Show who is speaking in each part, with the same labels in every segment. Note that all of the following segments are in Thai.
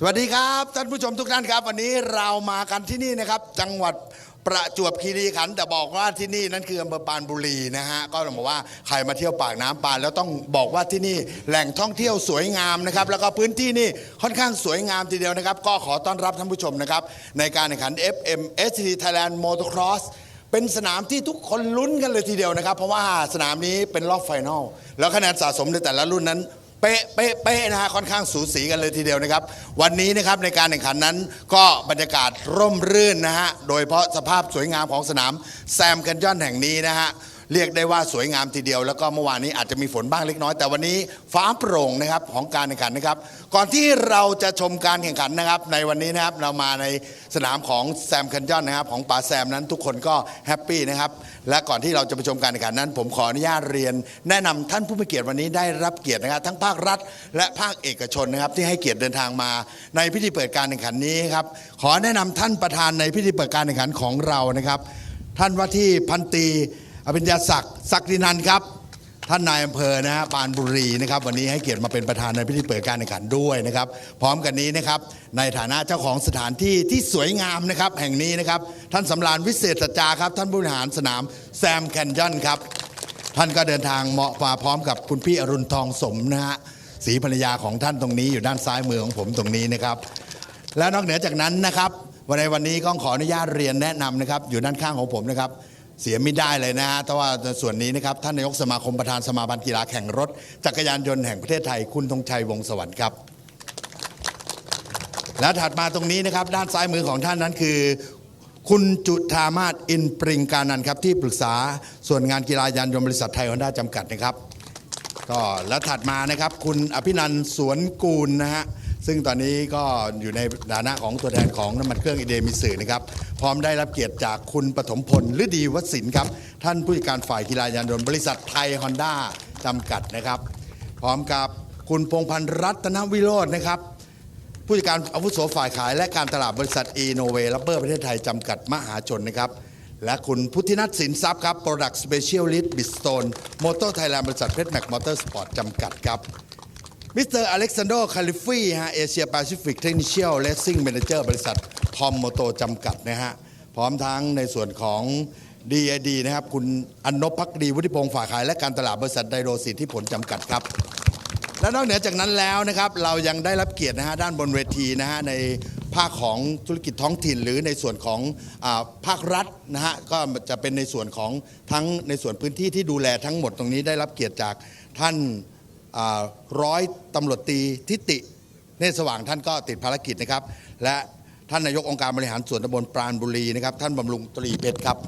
Speaker 1: สวัสดีครับท่านผู้ชมทุกท่านครับ วันนี้เรามากันที่นี่นะครับ จังหวัดประจวบคีรีขันธ์แต่บอกว่าที่นี่นั่นคืออำเภอปรานบุรีนะฮะก็ต้องบอกว่าใครมาเที่ยวปากน้ำปานแล้วต้องบอกว่าที่นี่แหล่งท่องเที่ยวสวยงามนะครับแล้วก็พื้นที่นี่ค่อนข้างสวยงามทีเดียวนะครับ ก็ขอต้อนรับท่านผู้ชมนะครับ ในการแข่งขัน FM SCD Thailand Motocross เป็นสนามที่ทุกคนลุ้นกันเลยทีเดียวนะครับ เพราะว่าสนามนี้เป็นรอบไฟนอลแล้วคะแนนสะสมในแต่ละรุ่นนั้น เป๊ะเป๊ะเป๊ะนะฮะค่อนข้างสูสีกันเลยทีเดียวนะครับ วันนี้นะครับในการแข่งขันนั้น ก็บรรยากาศร่มรื่นนะฮะโดยเพราะสภาพสวยงามของสนามแซมแคนยอนแห่งนี้นะฮะ เรียกได้ว่าสวยงามทีเดียว แล้วก็เมื่อวานนี้อาจจะมีฝนบ้างเล็กน้อย แต่วันนี้ฟ้าโปร่งนะครับของการแข่งขันนะครับ ก่อนที่เราจะชมการแข่งขันนะครับ ในวันนี้นะครับเรามาในสนามของแซมแคนยอนนะครับ ของป่าแซมนั้นทุกคนก็แฮปปี้นะครับ และก่อนที่เราจะไปชมการแข่งขันนั้น ผมขออนุญาตเรียน แนะนำท่านผู้มีเกียรติวันนี้ได้รับเกียรตินะครับทั้งภาครัฐ และภาคเอกชนนะครับที่ให้เกียรติเดินทางมา ในพิธีเปิดการแข่งขันนี้ครับขอแนะนำท่านประธานในพิธีเปิดการแข่งขันของเรานะครับ ท่านว่าที่พันตี อภิญญาศักดิ์ศักดินันครับ ท่านนายอำเภอนะฮะปานบุรีนะครับ วันนี้ให้เกียรติมาเป็นประธานในพิธีเปิดการแข่งขันด้วยนะครับ พร้อมกันนี้นะครับ ในฐานะเจ้าของสถานที่ที่สวยงามนะครับ แห่งนี้นะครับ ท่านสำราญวิเศษสจจาครับ ท่านผู้บริหารสนามแซมแคนยอนครับ ท่านก็เดินทางเหมาะมาพร้อมกับคุณพี่อรุณทองสมนะฮะสีภรรยาของท่านตรงนี้อยู่ด้านซ้ายมือของผมตรงนี้นะครับ และนอกเหนือจากนั้นนะครับวันในวันนี้ก็ขออนุญาตเรียนแนะนำนะครับ อยู่ด้านข้างของผมนะครับ เสียไม่ได้เลยนะฮะแต่ว่าส่วนนี้นะครับท่านนายกสมาคมประธานสมาพันธ์กีฬาแข่งรถ จักรยานยนต์แห่งประเทศไทยคุณธงชัยวงศ์สวรรค์ครับ แล้วถัดมาตรงนี้นะครับ ด้านซ้ายมือของท่านนั้นคือ คุณจุธามาศอินปริงการนันครับที่ปรึกษาส่วนงานกีฬายานยนต์บริษัทไทยฮอนด้าจำกัดนะครับก็แล้วถัดมานะครับ คุณอภินันท์สวนกูลนะฮะ ซึ่งตอนนี้ก็อยู่ในฐานะของตัวแทนของน้ำมันเครื่องอีเดมิสึนะครับ พร้อมได้รับเกียรติจากคุณปฐมพลฤดีวสินครับ ท่านผู้จัดการฝ่ายกีฬายานยนต์บริษัทไทยฮอนด้าจำกัดนะครับ พร้อมกับคุณพงพันธ์รัตนวิโรจน์นะครับ ผู้จัดการอาวุโสฝ่ายขาย และการตลาดบริษัท e n o v a รับเบอร์ประเทศไทยจำกัดมหาชนนะครับและคุณพุทธินัทสินทรัพย์ครับ Product Specialist Bridgestone Motor Thailand บริษัทเพชรแม็กมอเตอร์สปอร์ตจำกัดครับ มิสเตอร์อเล็กซานโดรคาลิฟีฮะเอเชียแปซิฟิกเทคนิคเชียลเลสซิ่งแมเนเจอร์บริษัททอมโมโตจำกัดนะฮะ พร้อมทั้งในส่วนของ DID นะครับ คุณอนนบพักดีวุฒิพงศ์ฝ่ายขาย และการตลาดบริษัทไดโรสิทธิผลจำกัดครับ และนอกเหนือจากนั้นแล้วนะครับ เรายังได้รับเกียรตินะฮะด้านบนเวทีนะฮะในภาคของธุรกิจท้องถิ่นหรือในส่วนของอาภาครัฐนะฮะก็จะเป็นในส่วนของทั้งในส่วนพื้นที่ที่ดูแลทั้งหมดตรงนี้ได้รับเกียรติจากท่าน ร้อยตำรวจตรีทิติเนตรสว่างท่านก็ติดภารกิจนะครับ และท่านนายกองค์การบริหารส่วนตำบลปราณบุรีนะครับ ท่านบำรุงตรีเพชรครับ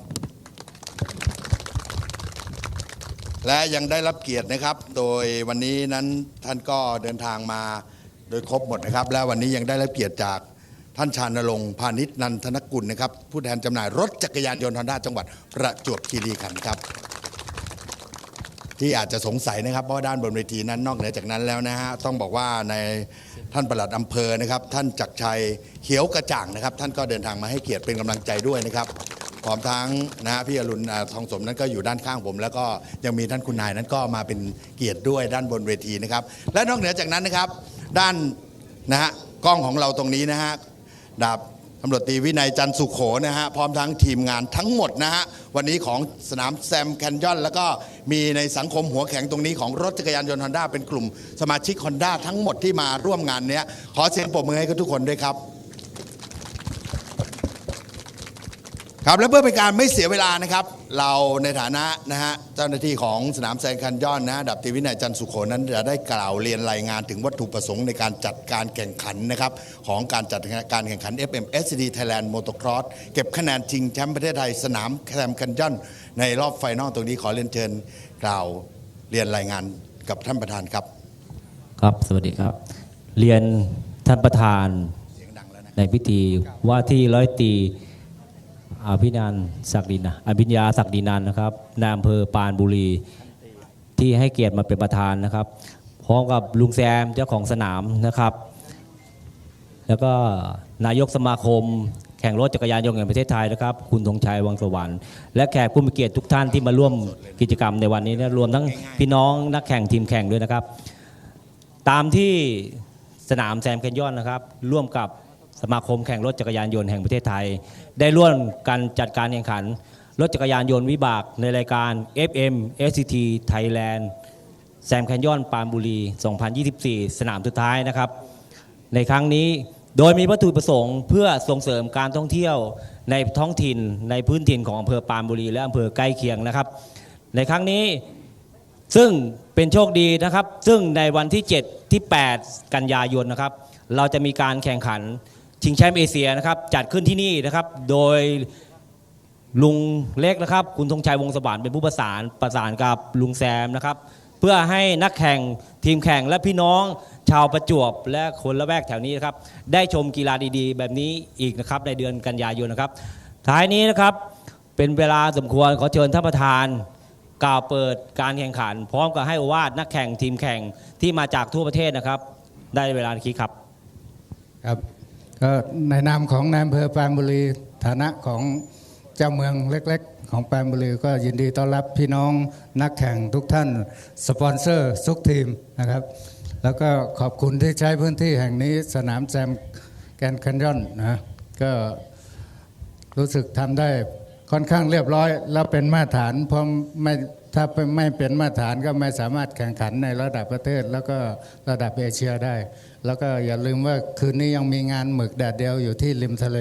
Speaker 1: และยังได้รับเกียรตินะครับ โดยวันนี้นั้นท่านก็เดินทางมาโดยครบหมดนะครับ และวันนี้ยังได้รับเกียรติจากท่านชานรงค์พาณิชนันทนกุลนะครับ ผู้แทนจำหน่ายรถจักรยานยนต์ฮอนด้าจังหวัดประจวบคีรีขันธ์ครับ ที่อาจจะสงสัยนะครับ เพราะด้านบนเวทีนั้นนอกเหนือจากนั้นแล้วนะฮะต้องบอกว่าในท่านปลัดอำเภอนะครับ ท่านจักรชัยเขียวกระจ่างนะครับ ท่านก็เดินทางมาให้เกียรติเป็นกำลังใจด้วยนะครับพร้อมทั้งนะฮะพี่อรุณอ่าทองสมนั้นก็อยู่ด้านข้างผม แล้วก็ยังมีท่านคุณนายนั้นก็มาเป็นเกียรติด้วยด้านบนเวทีนะครับ และนอกเหนือจากนั้นนะครับ ด้านนะฮะกล้องของเราตรงนี้นะฮะ ดาบตำรวจตรีวินัยจันทร์สุขโขนะฮะพร้อมทั้งทีมงานทั้งหมดนะฮะวันนี้ของสนามแซมแคนยอน แล้วก็ มีในสังคมหัวแข็งตรงนี้ของรถจักรยานยนต์ฮอนด้าเป็นกลุ่มสมาชิกฮอนด้าทั้งหมดที่มาร่วมงานเนี้ยขอเสียงปรบมือให้กับทุกคนด้วยครับ ครับและเพื่อเป็นการไม่เสียเวลานะครับ เราในฐานะนะฮะเจ้าหน้าที่ของสนามแซงคันย่อนนะฮะดับตรีวินัยจันทร์สุขโขนั้นจะได้กล่าวเรียนรายงานถึงวัตถุประสงค์ในการจัดการแข่งขันนะครับของการจัดการแข่งขัน FM SCD Thailand Motocross เก็บคะแนนชิงแชมป์ประเทศไทยสนามแซมคันย่อนในรอบไฟนอลตรงนี้ขอเรียนเชิญกล่าวเรียนรายงานกับท่านประธานครับ
Speaker 2: ครับสวัสดีครับ เรียนท่านประธาน
Speaker 1: เสียงดังแล้วนะ
Speaker 2: ในพิธีว่าที่ร้อยตรี อภินันศักดินาอภิญญาศักดินันนะครับนายอำเภอปานบุรีที่ให้เกียรติมาเป็นประธานนะครับ พร้อมกับลุงแซมเจ้าของสนามนะครับ แล้วก็นายกสมาคม แข่งรถจักรยานยนต์แห่งประเทศไทยนะครับ คุณธงชัยวังสวรรค์และแขกผู้มีเกียรติทุกท่านที่มาร่วมกิจกรรมในวันนี้นะรวมทั้งพี่น้องนักแข่งทีมแข่งด้วยนะครับ ตามที่สนามแซมแคนยอนนะครับ ร่วมกับ สมาคมแข่งรถจักรยานยนต์แห่งประเทศไทย ได้ร่วมกันจัดการแข่งขัน รถจักรยานยนต์วิบากในรายการ FM SCT Thailand แซมแคนยอนปานบุรี 2024 สนามสุดท้ายนะครับ ในครั้งนี้โดยมีวัตถุประสงค์เพื่อส่งเสริมการท่องเที่ยวในท้องถิ่นในพื้นถิ่นของอำเภอปานบุรีและอำเภอใกล้เคียงนะครับ ในครั้งนี้ซึ่งเป็นโชคดีนะครับ ซึ่งในวันที่ 7 ที่ 8 กันยายนนะครับ เราจะมีการแข่งขัน ชิงแชมป์เอเชียนะครับจัดขึ้นที่นี่นะครับโดยลุงเล็กนะครับ คุณธงชัยวงศ์สวรรค์เป็นผู้ประสานประสานกับลุงแซมนะครับ เพื่อให้นักแข่งทีมแข่งและพี่น้องชาวประจวบและคนละแวกแถวนี้นะครับ ได้ชมกีฬาดีๆ แบบนี้อีกนะครับในเดือนกันยายนนะครับ ท้ายนี้นะครับเป็นเวลาสมควรขอเชิญท่านประธานกล่าวเปิดการแข่งขัน พร้อมกับให้โอวาดนักแข่งทีมแข่งที่มาจากทั่วประเทศนะครับ ได้เวลานี้ครับ
Speaker 3: ครับ ก็ในนามของนายอำเภอปรานบุรีฐานะของเจ้าเมืองเล็ก ๆ ของปรานบุรีก็ยินดีต้อนรับพี่น้องนักแข่งทุกท่านสปอนเซอร์ทุกทีมนะครับ แล้วก็ขอบคุณที่ใช้พื้นที่แห่งนี้สนามแซมแกนด์แคนยอนนะก็รู้สึกทำได้ ค่อนข้างเรียบร้อย แล้วเป็นมาตรฐานเพราะไม่ถ้าไม่เป็นมาตรฐานก็ไม่สามารถแข่งขันในระดับประเทศ แล้วก็ระดับเอเชียได้ แล้วก็อย่าลืมว่าคืนนี้ยังมีงานหมึกแดดเดียวอยู่ที่ริมทะเล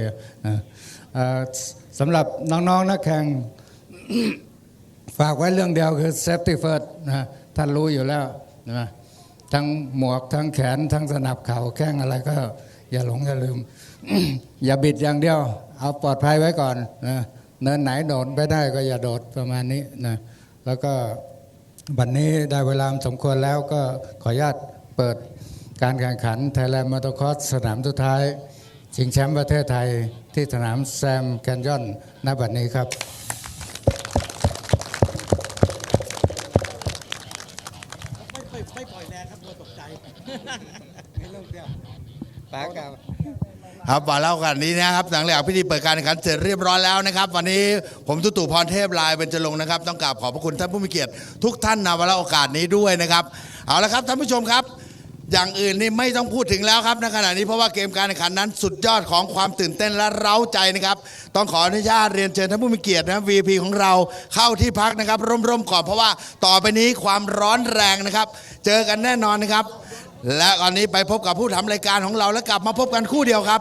Speaker 3: สำหรับน้องๆนักแข่งฝากไว้เรื่องเดียวคือ safety first นะท่านรู้อยู่แล้วนะทั้งหมวกทั้งแขน ทั้งสนับเข่าแข้งอะไรก็ อย่าหลงอย่าลืม อย่าบิดอย่างเดียว เอาปลอดภัยไว้ก่อนนะ เนินไหนโดดไปได้ก็อย่าโดดประมาณนี้นะแล้วก็วันนี้ได้เวลาสมควรแล้วก็ขออนุญาตเปิดการแข่งขัน Thailand Motocross สนามสุดท้ายชิงแชมป์ประเทศไทยที่สนามแซมแคนยอนณบัดนี้ครับ
Speaker 1: ครับวั นแล้วกันนี้นะครับหลังจากพิธีเปิดการแข่งขันเสร็จเรียบร้อยแล้วนะครับ วันนี้ผมตุตู่พรเทพลายเป็นจรงค์นะครับต้องกราบขอบพระคุณท่านผู้มีเกียรติทุกท่านในวันละโอกาสนี้ด้วยนะครับเอาละครับท่านผู้ชมครับ อย่างอื่นนี่ไม่ต้องพูดถึงแล้วครับในขณะนี้เพราะว่าเกมการแข่งขันนั้นสุดยอดของความตื่นเต้นและเร้าใจนะครับ ต้องขออนุญาตเรียนเชิญท่านผู้มีเกียรตินะ VP ของเราเข้าที่พักนะครับร่มๆก่อนเพราะว่าต่อไปนี้ความร้อนแรงนะครับ เจอกันแน่นอนนะครับ และตอนนี้ไปพบกับผู้ทำรายการของเราแล้วกลับมาพบกันคู่เดียวครับ